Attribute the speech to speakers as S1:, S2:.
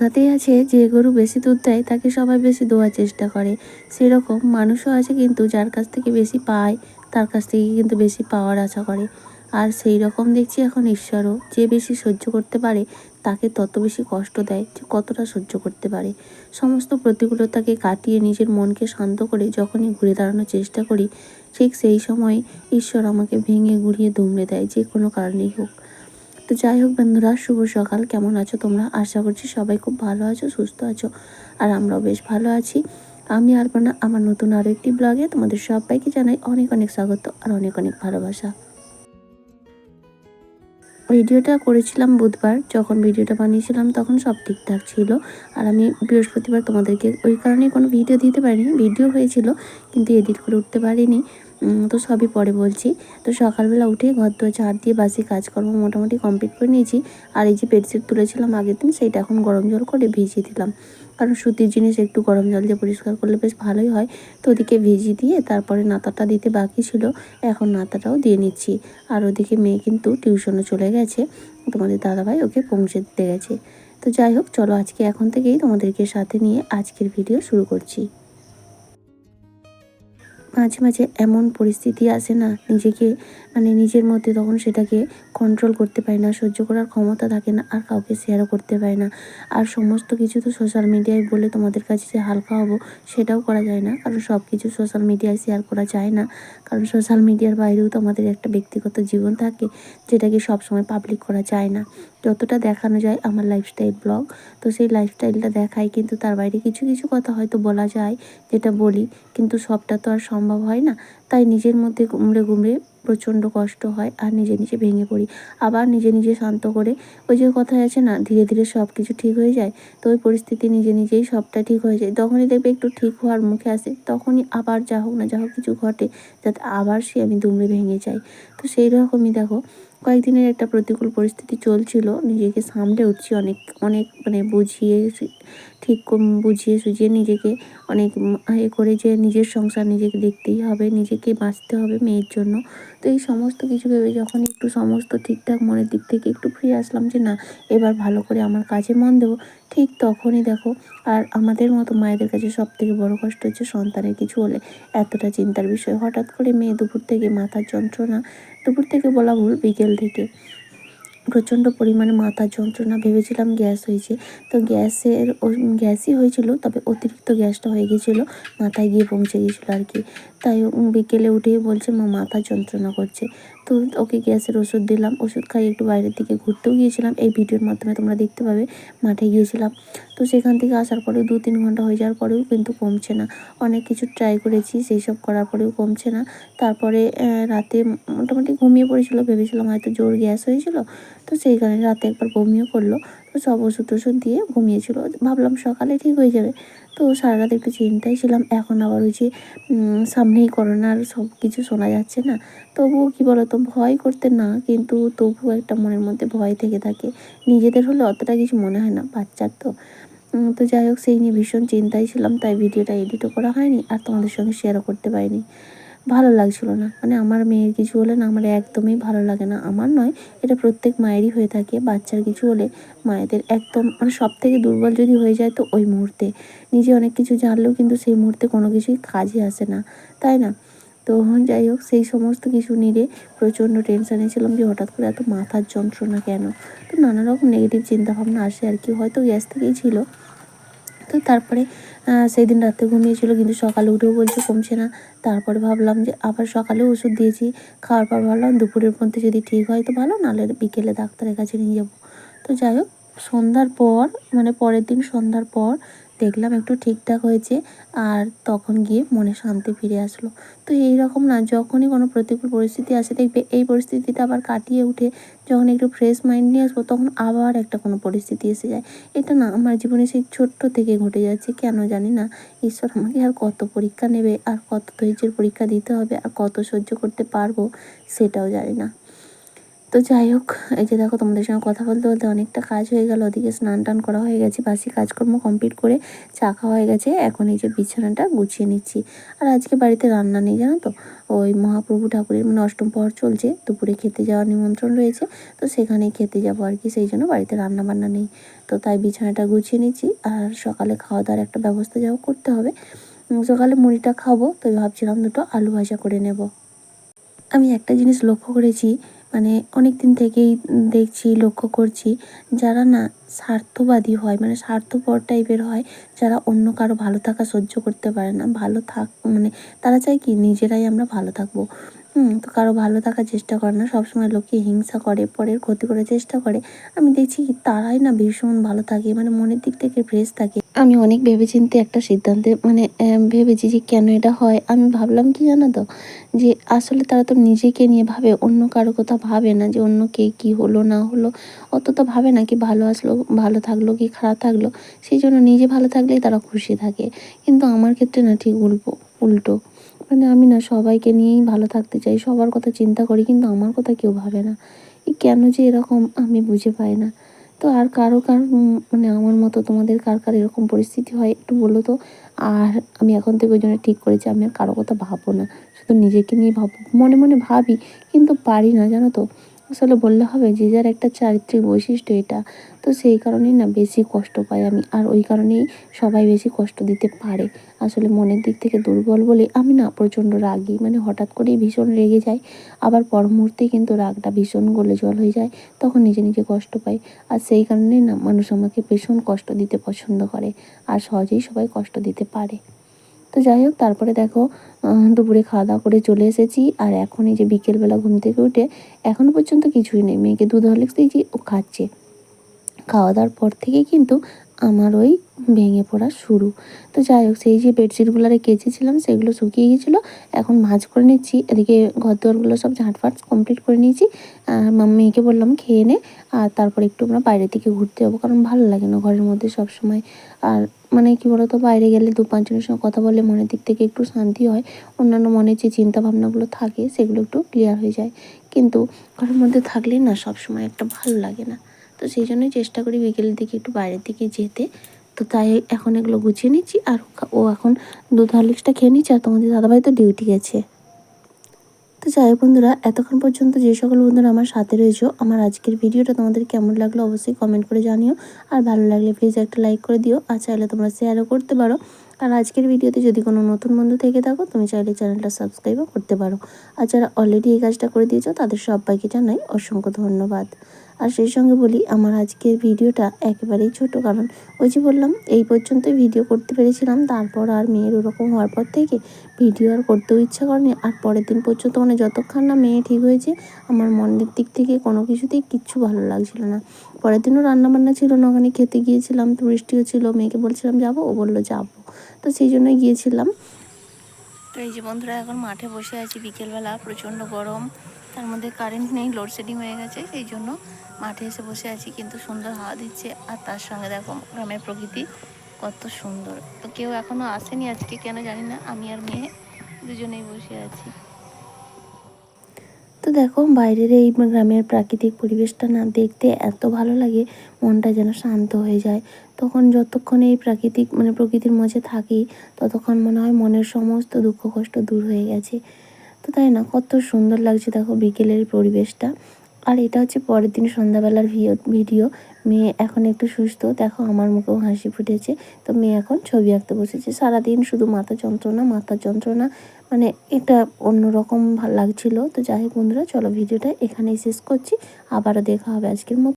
S1: কথাতেই আছে যে গরু বেশি দুধ দেয়, তাকে সবাই বেশি দেওয়ার চেষ্টা করে। সেরকম মানুষও আছে কিন্তু যার কাছ থেকে বেশি পায়, তার কাছ থেকে কিন্তু বেশি পাওয়ার আশা করে। আর সেই রকম দেখছি এখন ঈশ্বরও। যে বেশি সহ্য করতে পারে, তাকে তত বেশি কষ্ট দেয় যে কতটা সহ্য করতে পারে। সমস্ত প্রতিকূলতাকে কাটিয়ে নিজের মনকে শান্ত করে যখনই ঘুরে দাঁড়ানোর চেষ্টা করি, ঠিক সেই সময় ঈশ্বর আমাকে ভেঙে গুড়িয়ে দুমড়ে দেয়, যে কোনো কারণেই হোক। তো যাই হোক বন্ধুরা, শুভ সকাল। কেমন আছো তোমরা? আশা করছি সবাই খুব ভালো আছো, সুস্থ আছো, আর আমরাও বেশ ভালো আছি। আমি আরবানা আমার নতুন আরও একটি ব্লগে তোমাদের সবাইকে জানাই অনেক অনেক স্বাগত আর অনেক অনেক ভালোবাসা। ভিডিওটা করেছিলাম বুধবার, যখন ভিডিওটা বানিয়েছিলাম তখন সব ঠিকঠাক ছিল। আর আমি বৃহস্পতিবার তোমাদেরকে ওই কারণে কোনো ভিডিও দিতে পারিনি, ভিডিও হয়েছিল, কিন্তু এডিট করে উঠতে পারিনি। তো সবই পরে বলছি। তো সকালবেলা উঠে ঘর দোয়া ঝাড় দিয়ে বাসি কাজকর্ম মোটামুটি কমপ্লিট করে নিয়েছি। আর এই যে বেডশিট তুলেছিলাম আগের দিন, সেইটা এখন গরম জল করে ভিজিয়ে দিলাম। কারণ সুতির জিনিস একটু গরম জল দিয়ে পরিষ্কার করলে বেশ ভালোই হয়। তো ওদিকে ভিজিয়ে দিয়ে তারপরে নাতাটা দিতে বাকি ছিল। এখন নাতাটাও দিয়ে নিচ্ছি। আর ওদিকে মেয়ে কিন্তু টিউশনও চলে গেছে। তোমাদের দাদাভাই ওকে পৌঁছে দিতে গেছে। তো যাই হোক, চলো আজকে এখন থেকেই তোমাদেরকে সাথে নিয়ে আজকের ভিডিও শুরু করছি। মাঝে মাঝে এমন পরিস্থিতি আসে না নিজেকে মানে নিজের মধ্যে তখন সেটাকে কন্ট্রোল করতে পারি না, সহ্য করার ক্ষমতা থাকে না, আর কাউকে শেয়ারও করতে পারি না। আর সমস্ত কিছু তো সোশ্যাল মিডিয়ায় বলে তোমাদের কাছে যে হালকা হব, সেটাও করা যায় না। কারণ সব কিছু সোশ্যাল মিডিয়ায় শেয়ার করা যায় না। কারণ সোশ্যাল মিডিয়ার বাইরেও তো আমাদের একটা ব্যক্তিগত জীবন থাকে, যেটাকে সবসময় পাবলিক করা যায় না। যতটা দেখানো যায় আমার লাইফস্টাইল ব্লগ তো সেই লাইফস্টাইলটা দেখাই কিন্তু তার বাইরে কিছু কিছু কথা হয়তো বলা যায়, যেটা বলি, কিন্তু সবটা তো আর সম্ভব হয় না। তাই নিজের মধ্যে গুমড়ে গুমড়ে প্রচণ্ড কষ্ট হয় আর নিজে নিজে ভেঙে পড়ি। আবার নিজে নিজে শান্ত করে ওই যে কথায় আছে না, ধীরে ধীরে সব কিছু ঠিক হয়ে যায়, তো ওই পরিস্থিতি নিজে নিজেই সবটা ঠিক হয়ে যায়। তখনই দেখবে একটু ঠিক হওয়ার মুখে আসে তখনই আবার যা হোক না যা হোক কিছু ঘটে, যাতে আবার সে আমি দুমড়ে ভেঙে যাই। তো সেই রকমই দেখো কয়েকদিনের একটা প্রতিকূল পরিস্থিতি চলছিল। নিজেকে সামলে উঠছি অনেক অনেক মানে বুঝিয়ে ঠিক বুঝিয়ে সুঝিয়ে নিজেকে অনেক এ করে যে নিজের সংসার নিজেকে দেখতেই হবে, নিজেকে বাঁচতে হবে মেয়ের জন্য। তো এই সমস্ত কিছু ভেবে যখন একটু সমস্ত ঠিকঠাক মনের দিক থেকে একটু ফ্রি আসলাম যে, না, এবার ভালো করে আমার কাজে মন দেবো। ঠিক তখনই দেখো, আর আমাদের মতো মায়েদের কাছে সব থেকে বড় কষ্ট হচ্ছে সন্তানের কিছু হলে এতটা চিন্তার বিষয়। হঠাৎ করে মেয়ে দুপুর থেকে মাথার যন্ত্রণা দুপুর থেকে বলা ভুল, বিকেল থেকে। প্রচণ্ড পরিমাণে মাথা যন্ত্রণা, ভেবেছিলাম গ্যাস হয়েছে। তো গ্যাসের গ্যাসই হয়েছিল, তবে অতিরিক্ত গ্যাসটা হয়ে গিয়েছিল মাথায় গিয়ে পৌঁছে গিয়েছিল আর কি। তাই বিকেলে উঠেই বলছে, মা, মাথা যন্ত্রণা করছে। তো ওকে গ্যাসের ওষুধ দিলাম। ওষুধ খাইয়ে একটু বাইরের দিকে ঘুরতেও গিয়েছিলাম। এই ভিডিওর মাধ্যমে তোমরা দেখতে পাবে, মাঠে গিয়েছিলাম। তো সেখান থেকে আসার পরেও দু তিন ঘণ্টা হয়ে যাওয়ার পরেও কিন্তু কমছে না। অনেক কিছু ট্রাই করেছি সেই সব করার পরেও কমছে না। তারপরে রাতে মোটামুটি ঘুমিয়ে পড়েছিল। ভেবেছিলাম হয়তো জোর গ্যাস হয়েছিল। তো সেই কারণে রাতে একবার বমিও করল। সব ওষুধ টষুধ দিয়ে ঘুমিয়েছিল। ভাবলাম সকালে ঠিক হয়ে যাবে। তো সারা রাত একটু চিন্তায় ছিলাম। এখন আবার ওই যে সামনেই করোনার সব কিছু শোনা যাচ্ছে না। তবুও কী বলতো, ভয় করতে না, কিন্তু তবুও একটা মনের মধ্যে ভয় থেকে থাকে। নিজেদের হলে অতটা কিছু মনে হয় না, বাচ্চার তো। তো যাই হোক, সেই নিয়ে ভীষণ চিন্তায় ছিলাম। তাই ভিডিওটা এডিটও করা হয়নি, আর তোমাদের সঙ্গে শেয়ারও করতে পারিনি। ভালো লাগছিল না। মানে আমার মেয়ের কিছু হলে না আমার একদমই ভালো লাগে না। আমার নয়, এটা প্রত্যেক মায়েরই হয়ে থাকে। বাচ্চার কিছু হলে মায়েদের একদম মানে সব থেকে দুর্বল যদি হয়ে যায় তো ওই মুহূর্তে। নিজে অনেক কিছু জানলেও কিন্তু সেই মুহূর্তে কোনো কিছুই কাজে আসে না। তাই না? তো যাই হোক, সেই সমস্ত কিছু নিয়ে প্রচণ্ড টেনশানে ছিলাম যে হঠাৎ করে এত মাথার যন্ত্রণা কেন? তো নানা রকম নেগেটিভ চিন্তাভাবনা আসে আর কি। হয়তো গ্যাস থেকেই ছিল। তো তারপরে সেই দিন রাতে ঘুমিয়েছিল, কিন্তু সকালে উঠেও বলছে কমছে না। তারপরে ভাবলাম যে আবার সকালে ওষুধ দিয়েছি, খাওয়ার পর ভাবলাম দুপুরের মধ্যে যদি ঠিক হয় তো ভালো, নাহলে বিকেলে ডাক্তারের কাছে নিয়ে যাব। তো যাই হোক, সন্ধ্যার পর মানে পরের দিন সন্ধ্যার পর দেখলাম একটু ঠিকঠাক হয়েছে আর তখন গিয়ে মনে শান্তি ফিরে আসলো। তো এই রকম না, যখনই কোনো প্রতিকূল পরিস্থিতি আসে, দেখবে এই পরিস্থিতিটা আবার কাটিয়ে উঠে যখন একটু ফ্রেশ মাইন্ড নিয়ে আসব, তখন আবার একটা কোনো পরিস্থিতি এসে যায়। এটা না আমার জীবনে সেই ছোট্ট থেকে ঘটে যাচ্ছে, কেন জানি না। ঈশ্বর আমাকে আর কত পরীক্ষা নেবে, আর কত ধৈর্যের পরীক্ষা দিতে হবে, আর কত সহ্য করতে পারব, সেটাও জানি না। তো যাই হোক, এই যে দেখো তোমাদের সঙ্গে কথা বলতে বলতে অনেকটা কাজ হয়ে গেল। ওদিকে স্নান টান করা হয়ে গেছে, বাসি কাজকর্ম কমপ্লিট করে চা খাওয়া হয়ে গেছে। এখন এই যে বিছানাটা গুছিয়ে নিচ্ছি। আর আজকে বাড়িতে রান্না নেই, জানো তো? ওই মহাপ্রভু ঠাকুরের মানে অষ্টম প্রহর চলছে, দুপুরে খেতে যাওয়ার নিমন্ত্রণ রয়েছে, তো সেখানেই খেতে যাব আর কি, সেই জন্য বাড়িতে রান্না বান্না নেই। তো তাই বিছানাটা গুছিয়ে নিচ্ছি, আর সকালে খাওয়া দাওয়ার একটা ব্যবস্থা যাও করতে হবে। সকালে মুড়িটা খাব, তো ভাবছিলাম দুটো আলু ভাজা করে নেব। আমি একটা জিনিস লক্ষ্য করেছি মানে অনেক দিন থেকেই দেখছি, লক্ষ্য করছি যারা না স্বার্থবাদী হয় মানে স্বার্থপর টাইপের হয়, যারা অন্য কারও ভালো থাকা সহ্য করতে পারে না, ভালো থাক মানে তারা চায় কি নিজেরাই আমরা ভালো থাকব। তো কারও ভালো থাকার চেষ্টা করে না, সবসময় লোককে হিংসা করে, পরের ক্ষতি করার চেষ্টা করে। আমি দেখছি কি তারাই না ভীষণ ভালো থাকে মানে মনের দিক থেকে ফ্রেশ থাকে। আমি অনেক ভেবেচিন্তে একটা সিদ্ধান্তে মানে ভেবেছি যে কেন এটা হয়। আমি ভাবলাম কি জানো তো? যে আসলে তারা তো নিজেকে নিয়ে ভাবে, অন্য কারও কথা ভাবে না যে অন্য কে কী হলো, না হলো। অত তো ভাবে না কি ভালো আসলো, ভালো থাকল কি খারাপ থাকল। সেই জন্য নিজে ভালো থাকলেই তারা খুশি থাকে। কিন্তু আমার ক্ষেত্রে না ঠিক উল্টো উল্টো। মানে আমি না সবাইকে নিয়েই ভালো থাকতে চাই, সবার কথা চিন্তা করি, কিন্তু আমার কথা কেউ ভাবে না। কেন যে এরকম আমি বুঝে পাই না। তো আর কারও কার মানে আমার মতো তোমাদের কার কার এরকম পরিস্থিতি হয় একটু বলো তো। আর আমি এখন থেকে ওই জন্য ঠিক করেছি, আমি আর কারও কথা ভাবো না। শুধু নিজেকে নিয়ে ভাবো মনে মনে ভাবি, কিন্তু পারি না, জানো তো। আসলে বললে হবে যে, যার একটা চারিত্রিক বৈশিষ্ট্য এটা, তো সেই কারণেই না বেশি কষ্ট পাই আমি। আর ওই কারণেই সবাই বেশি কষ্ট দিতে পারে। আসলে মনের দিক থেকে দুর্বল বলে আমি না প্রচণ্ড রাগি। মানে হঠাৎ করেই ভীষণ রেগে যাই। আবার পর মুহূর্তেই কিন্তু রাগটা ভীষণ গলে জল হয়ে যায়। তখন নিজে নিজে কষ্ট পাই। আর সেই কারণেই না মানুষ আমাকে ভীষণ কষ্ট দিতে পছন্দ করে। আর সহজেই সবাই কষ্ট দিতে পারে। তো যাই হোক, তারপরে দেখো দুপুরে খাওয়া দাওয়া করে চলে এসেছি। আর এখন এই যে বিকেলবেলা ঘুম থেকে উঠে এখনও পর্যন্ত কিছুই নেই। মেয়েকে দুধ হরলিক্স দিয়েছি, ও খাচ্ছে। খাওয়া দাওয়ার পর থেকে কিন্তু আমার ওই ভেঙে পড়া শুরু। তো যাই হোক, সেই যে বেডশিটগুলো কেচেছিলাম, সেগুলো শুকিয়ে গিয়েছিল। এখন ভাঁজ করে নিচ্ছি। এদিকে ঘর দুয়ারগুলো সব ঝাঁটফাট কমপ্লিট করে নিয়েছি। আর মেয়েকে বললাম, খেয়ে নে। আর তারপর একটু আমরা বাইরের দিকে ঘুরতে যাব, কারণ ভালো লাগে না ঘরের মধ্যে সব সময় আর মানে কি বলতো, বাইরে গেলে দু পাঁচজনের সঙ্গে কথা বলে মনের দিক থেকে একটু শান্তি হয়। অন্যান্য মনের যে চিন্তা ভাবনাগুলো থাকে, সেগুলো একটু ক্লিয়ার হয়ে যায়। কিন্তু ঘরের মধ্যে থাকলে না সব সময় একটা ভালো লাগে না। তো সেই জন্যই চেষ্টা করি বিকেলের দিকে একটু বাইরের দিকে যেতে। তো তাই এখন এগুলো গুছিয়ে নিচ্ছি আর ও- এখন দুধ হরলিক্সটা খেয়ে নিচ্ছে আর তোমাদের দাদাভাই তো ডিউটি গেছে। তো যাই বন্ধুরা, এতক্ষণ পর্যন্ত যে সকল বন্ধুরা আমার সাথে রয়েছো, আমার আজকের ভিডিওটা তোমাদের কেমন লাগল অবশ্যই কমেন্ট করে জানিও। আর ভালো লাগলে প্লিজ একটা লাইক করে দিও। আর চাইলে তোমরা শেয়ারও করতে পারো। আর আজকের ভিডিওতে যদি কোনো নতুন বন্ধু থেকে থাকো, তুমি চাইলে চ্যানেলটা সাবস্ক্রাইবও করতে পারো। আর যারা অলরেডি এই কাজটা করে দিয়েছ, তাদের সবাইকে জানাই অসংখ্য ধন্যবাদ। আর সেই সঙ্গে বলি, আমার আজকের ভিডিওটা একেবারেই ছোট, কারণ ওই যে বললাম, এই পর্যন্তই ভিডিও করতে পেরেছিলাম। তারপর আর মেয়ের ওরকম হওয়ার পর থেকে ভিডিও আর করতেও ইচ্ছা করেনি। আর পরের দিন পর্যন্ত মানে যতক্ষণ না মেয়ে ঠিক হয়েছে, আমার মনের দিক থেকে কোনো কিছুতেই কিচ্ছু ভালো লাগছিল না। পরের দিনও রান্না বান্না ছিল না, ওখানে খেতে গিয়েছিলাম, তো বৃষ্টিও ছিল, মেয়েকে বলছিলাম, যাব? ও বলল, যাব। তো সেই জন্যই গিয়েছিলাম। তো এই যে বন্ধুরা, এখন মাঠে বসে আছি, বিকেলবেলা, প্রচণ্ড গরম, তার মধ্যে কারেন্ট নেই লোডশেডিং হয়ে গেছে, সেই জন্য মাঠে এসে বসে আছি, কিন্তু সুন্দর হাওয়া দিচ্ছে, আর তার সঙ্গে দেখো, গ্রামের প্রকৃতি কত সুন্দর। তো কেউ এখনও আসেনি আজকে, কেন জানি না, আমি আর মেয়ে দুজনেই বসে আছি। দেখো, বাইরের এই গ্রামের প্রাকৃতিক পরিবেশটা না দেখতে এত ভালো লাগে, মনটা যেন শান্ত হয়ে যায়। তখন যতক্ষণ এই প্রাকৃতিক মানে প্রকৃতির মাঝে থাকি, ততক্ষণ মনে হয় মনের সমস্ত দুঃখ কষ্ট দূর হয়ে গেছে। তো তাই না, কত সুন্দর লাগছে দেখো বিকেলের পরিবেশটা। আর এটা হচ্ছে পরের দিন সন্ধ্যাবেলার ভিডিও। মেয়ে এখন একটু সুস্থ। দেখো আমার মুখেও হাসি ফুটেছে। তো মেয়ে এখন ছবি আঁকতে বসেছে। সারাদিন শুধু মাথা যন্ত্রণা মাথা যন্ত্রণা। মানে এটা অন্যরকম লাগছিল। তো যাই হোক বন্ধুরা, চলো ভিডিওটা এখানেই শেষ করছি। আবারও দেখা হবে আজকের মতো।